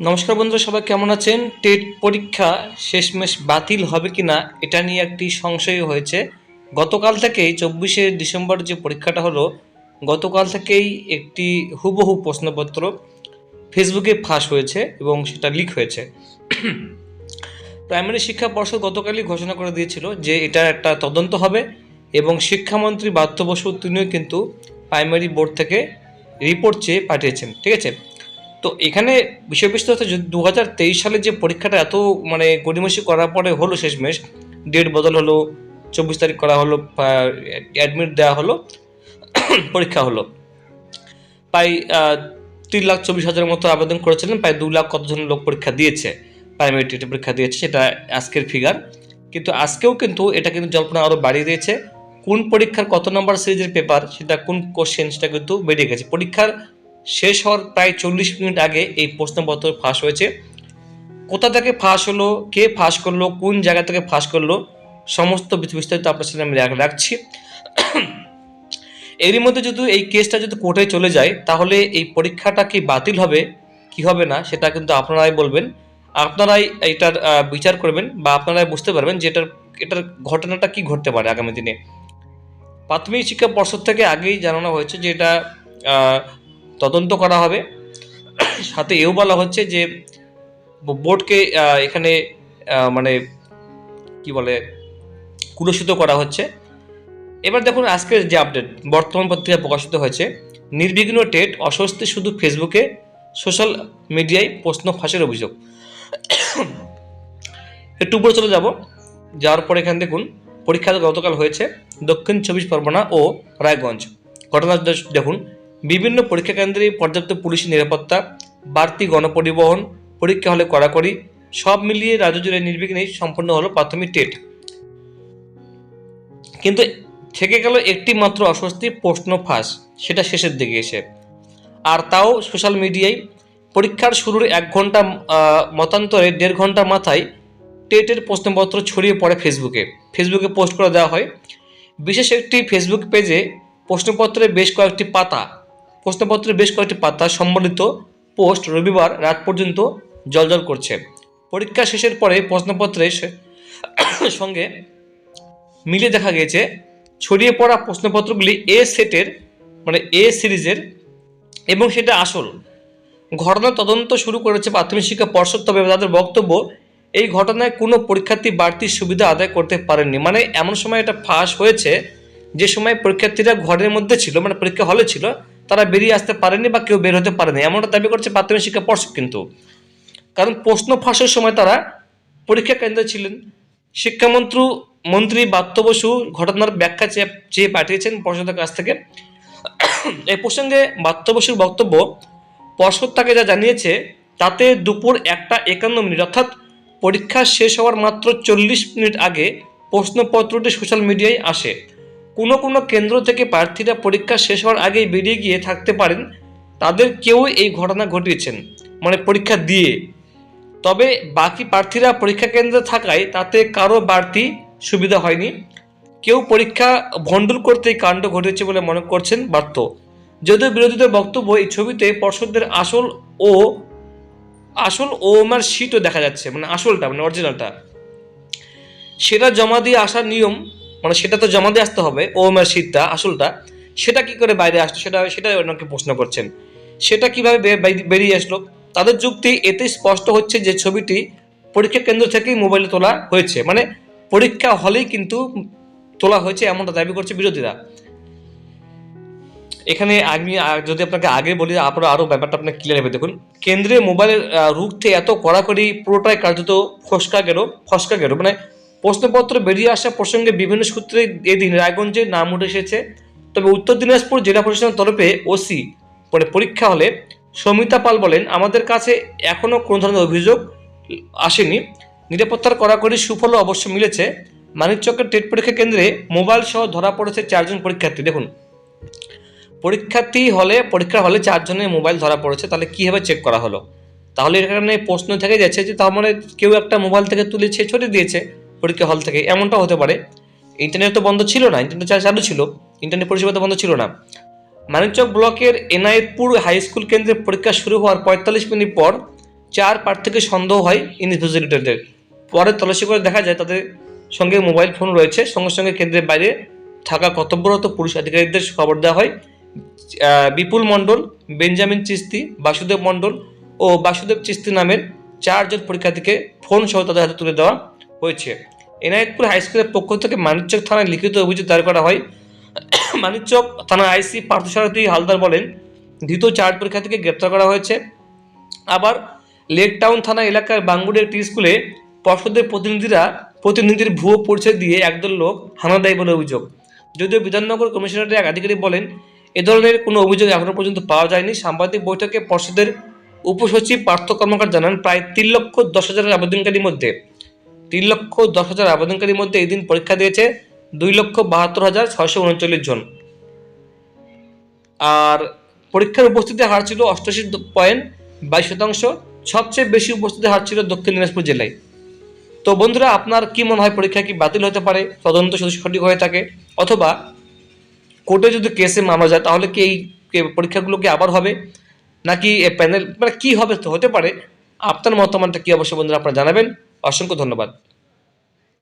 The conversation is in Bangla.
নমস্কার বন্ধুরা, সবাই কেমন আছেন? টেট পরীক্ষা শেষমেশ বাতিল হবে কি না এটা নিয়ে একটি সংশয় হয়েছে। গতকাল থেকেই চব্বিশে ডিসেম্বর যে পরীক্ষাটা হলো, গতকাল থেকেই একটি হুবহু প্রশ্নপত্র ফেসবুকে ফাঁস হয়েছে এবং সেটা লিক হয়েছে। প্রাইমারি শিক্ষা পর্ষদ গতকালই ঘোষণা করে দিয়েছিল যে এটা একটা তদন্ত হবে এবং শিক্ষামন্ত্রী বাধ্য বসু তিনিও কিন্তু প্রাইমারি বোর্ড থেকে রিপোর্ট চেয়ে পাঠিয়েছেন, ঠিক আছে? তো এখানে বিষয়বস্তু হচ্ছে দু হাজার তেইশ সালে যে পরীক্ষাটা এত মানে গড়িমসি করার পরে হলো শেষমেশ, ডেট বদল হলো, চব্বিশ তারিখ করা হলো অ্যাডমিট দেওয়া হলো, পরীক্ষা হলো। প্রায় তিন লাখ চব্বিশ হাজারের মতো আবেদন করেছিলেন, প্রায় দু লাখ কতজন লোক পরীক্ষা দিয়েছে প্রাইমারি টেটে পরীক্ষা দিয়েছে, সেটা আজকের ফিগার কিন্তু আজকেও কিন্তু এটা কিন্তু জল্পনা আরও বাড়িয়ে দিয়েছে, কোন পরীক্ষার কত নম্বর সিরিজের পেপার সেটা কোন কোশ্চেন সেটা কিন্তু বেরিয়ে গেছে। পরীক্ষার শেষ হওয়ার প্রায় চল্লিশ মিনিট আগে এই প্রশ্নপত্র ফাঁস হয়েছে। কোথা থেকে ফাঁস হলো, কে ফাঁস করল, কোন জায়গা থেকে ফাঁস করল, সমস্ত বিস্তারিত আপনার সাথে আমি রাখছি। এরই মধ্যে যদি এই কেসটা যদি কোর্টে চলে যায়, তাহলে এই পরীক্ষাটা কি বাতিল হবে, কি হবে না, সেটা কিন্তু আপনারাই বলবেন। আপনারাই এটার বিচার করবেন বা আপনারাই বুঝতে পারবেন যে এটার এটার ঘটনাটা কি ঘটতে পারে আগামী দিনে। প্রাথমিক শিক্ষা পর্ষদ থেকে আগেই জানানো হয়েছে যে এটা তদন্ত করা হবে। সাথে এও বলা হচ্ছে যে, বোর্ডকে এখানে মানে কি বলে, কুলসিত করা হচ্ছে। এবার দেখুন আজকের যে আপডেট বর্তমান পত্রিকায় প্রকাশিত হয়েছে, নির্বিঘ্ন টেট, অস্বস্তি শুধু ফেসবুকে, সোশ্যাল মিডিয়ায় প্রশ্ন ফাঁসের অভিযোগ। একটু উপরে চলে যাব। যাওয়ার পর এখানে দেখুন, পরীক্ষা গতকাল হয়েছে, দক্ষিণ চব্বিশ পরগনা ও রায়গঞ্জ। ঘটনা দেখুন বিভিন্ন পরীক্ষা কেন্দ্রে পর্যাপ্ত পুলিশ নিরাপত্তা, বাড়তি গণপরিবহন, পরীক্ষা হলে কড়াকড়ি, সব মিলিয়ে রাজ্য জুড়ে নির্বিঘ্নেই সম্পন্ন হলো প্রাথমিক টেট। কিন্তু থেকে গেল একটি মাত্র অস্বস্তি, প্রশ্ন ফাঁস, সেটা শেষের দিকে এসে। আর তাও সোশ্যাল মিডিয়ায় পরীক্ষার শুরুর এক ঘণ্টা মতান্তরে দেড় ঘণ্টা মাথায় টেটের প্রশ্নপত্র ছড়িয়ে পড়ে ফেসবুকে। ফেসবুকে পোস্ট করে দেওয়া হয়, বিশেষ একটি ফেসবুক পেজে প্রশ্নপত্রের বেশ কয়েকটি পাতা প্রশ্নপত্রের বেশ কয়েকটি পাতা সম্বলিত পোস্ট রবিবার রাত পর্যন্ত জলজল করছে। পরীক্ষা শেষের পরে প্রশ্নপত্রের সঙ্গে মিলে দেখা গেছে ছড়িয়ে পড়া প্রশ্নপত্রগুলি এ সেটের মানে এ সিরিজের এবং সেটা আসল। ঘটনা তদন্ত শুরু করেছে প্রাথমিক শিক্ষা পর্ষদ, তবে তাদের বক্তব্য, এই ঘটনায় কোনো পরীক্ষার্থী বাড়তি সুবিধা আদায় করতে পারেননি। মানে এমন সময় এটা ফাঁস হয়েছে, যে সময় পরীক্ষার্থীরা ঘরের মধ্যে ছিল মানে পরীক্ষা হলে ছিল তারা বেরিয়ে আসতে পারেনি বা কেউ বের হতে পারেনি। এমনটা দাবি করছে প্রাথমিক শিক্ষা পর্ষদ কিন্তু। কারণ প্রশ্ন ফাঁসের সময় তারা পরীক্ষা কেন্দ্রে ছিলেন। শিক্ষামন্ত্রী, মন্ত্রী বাত্য বসু ঘটনার ব্যাখ্যা চেয়ে চেয়ে পাঠিয়েছেন পর্ষদের কাছ থেকে। এই প্রসঙ্গে বাত্য বসুর বক্তব্য, পর্ষদ তাকে যা জানিয়েছে, তাতে দুপুর একটা একান্ন মিনিট, অর্থাৎ পরীক্ষা শেষ হওয়ার মাত্র চল্লিশ মিনিট আগে প্রশ্নপত্রটি সোশ্যাল মিডিয়ায় আসে। কোনো কোনো কেন্দ্র থেকে প্রার্থীরা পরীক্ষা শেষ হওয়ার আগেই বেরিয়ে গিয়ে থাকতে পারেন, তাদের কেউ এই ঘটনা ঘটিয়েছেন মানে পরীক্ষা দিয়ে। তবে বাকি প্রার্থীরা পরীক্ষা কেন্দ্রে থাকায় তাতে কারও বাড়তি সুবিধা হয়নি। কেউ পরীক্ষা ভণ্ডুল করতে এই কাণ্ড ঘটেছে বলে মনে করছেন বার্থ যদিও বিরোধীদের বক্তব্য এই ছবিতে পর্ষদের আসল ও আসল ও আমার শিটও দেখা যাচ্ছে মানে আসলটা মানে অরিজিনালটা সেটা জমা দিয়ে আসার নিয়ম মানে সেটা তো জমা দিয়ে আসতে হবে। ও আমার শীতটা, আসলটা, সেটা কি করে বাইরে আসলো? সেটা সেটা অনেকে প্রশ্ন করছেন। সেটা কীভাবে বেরিয়ে আসলো? তাদের যুক্তি এতে স্পষ্ট হচ্ছে যে ছবিটি পরীক্ষা কেন্দ্র থেকেই মোবাইলে তোলা হয়েছে। মানে পরীক্ষা হলেই কিন্তু তোলা হয়েছে এমনটা দাবি করছে বিরোধীরা। এখানে আমি যদি আপনাকে আগে বলি, আপনারা আরও ব্যাপারটা আপনার ক্লিয়ার হবে। দেখুন, কেন্দ্রে মোবাইলের রুখতে এত কড়াকড়ি পুরোটাই কার্যত ফসকা গেল ফসকা গেল। মানে প্রশ্নপত্র বেরিয়ে আসা প্রসঙ্গে বিভিন্ন সূত্রে এদিন রায়গঞ্জে নাম উঠে এসেছে। তবে উত্তর দিনাজপুর জেলা প্রশাসনের তরফে ওসি পরে পরীক্ষা হলে সমিতা পাল বলেন, আমাদের কাছে এখনও কোনো ধরনের অভিযোগ আসেনি। নিরাপত্তার কড়াকড়ি সুফল অবশ্য মিলেছে। মানিকচকের টেট পরীক্ষা কেন্দ্রে মোবাইল সহ ধরা পড়েছে চারজন পরীক্ষার্থী। দেখুন, পরীক্ষার্থী হলে, পরীক্ষার হলে চারজনের মোবাইল ধরা পড়েছে, তাহলে কীভাবে চেক করা হলো? তাহলে এর কারণে প্রশ্ন থেকে যাচ্ছে যে, তার মানে কেউ একটা মোবাইল থেকে তুলেছে ছড়িয়ে দিয়েছে। পরীক্ষা হল থেকে। এমনটা হতে পারে। ইন্টারনেট তো বন্ধ ছিল না ইন্টারনেট চালু ছিল ইন্টারনেট পরিষেবা তো বন্ধ ছিল না। মানিকচক ব্লকের এনআইপুর হাই স্কুল কেন্দ্রে পরীক্ষা শুরু হওয়ার পঁয়তাল্লিশ মিনিট পর চার প্রার্থীকে সন্দেহ হয় ইনভিজিলেটরদের পরে তল্লাশি করে দেখা যায় তাদের সঙ্গে মোবাইল ফোন রয়েছে। সঙ্গে সঙ্গে কেন্দ্রের বাইরে থাকা কর্তব্যরত পুলিশ আধিকারিকদের খবর দেওয়া হয়। বিপুল মণ্ডল, বেঞ্জামিন চিস্তি, বাসুদেব মণ্ডল ও বাসুদেব চিস্তি নামের চারজন পরীক্ষার্থীকে ফোন সহ তাদের হাতে তুলে দেওয়া হয়েছে। এনায়েতপুর হাইস্কুলের পক্ষ থেকে মানিকচক থানায় লিখিত অভিযোগ দায়ের করা হয়। মানিকচক থানা আইসি পার্থসারথী হালদার বলেন, ধৃত চার পরীক্ষার্থীকে গ্রেপ্তার করা হয়েছে। আবার লেক টাউন থানা এলাকার বাঙ্গুড়ের একটি স্কুলে পর্ষদের প্রতিনিধিরা প্রতিনিধির ভুয়ো পরিচয় দিয়ে একদল লোক হানা দেয় বলে অভিযোগ। যদিও বিধাননগর কমিশনারের এক আধিকারিক বলেন, এ ধরনের কোনো অভিযোগ এখনও পর্যন্ত পাওয়া যায়নি। সাংবাদিক বৈঠকে পর্ষদের উপসচিব পার্থ কর্মকার জানান, প্রায় তিন লক্ষ দশ হাজারের আবেদনকারীর মধ্যে তিন লক্ষ দশ হাজার আবেদনকারীর মধ্যে এই দিন পরীক্ষা দিয়েছে দুই লক্ষ বাহাত্তর হাজার ছয়শো উনচল্লিশ জন। আর পরীক্ষার উপস্থিতি হার ছিল অষ্টাশি পয়েন্ট বাইশ শতাংশ, সবচেয়ে বেশি উপস্থিতি হার ছিল দক্ষিণ দিনাজপুর জেলায়। তো বন্ধুরা, আপনার কি মনে হয় পরীক্ষা কি বাতিল হতে পারে, তদন্ত সঠিক হয়ে থাকে, অথবা কোর্টে যদি কেসে মামলা যায়, তাহলে কি এই পরীক্ষাগুলো কি আবার হবে, নাকি প্যানেল মানে কি হবে তো হতে পারে, আপনার মতামতটা কি অবশ্যই বন্ধুরা আপনারা জানাবেন। অসংখ্য ধন্যবাদ।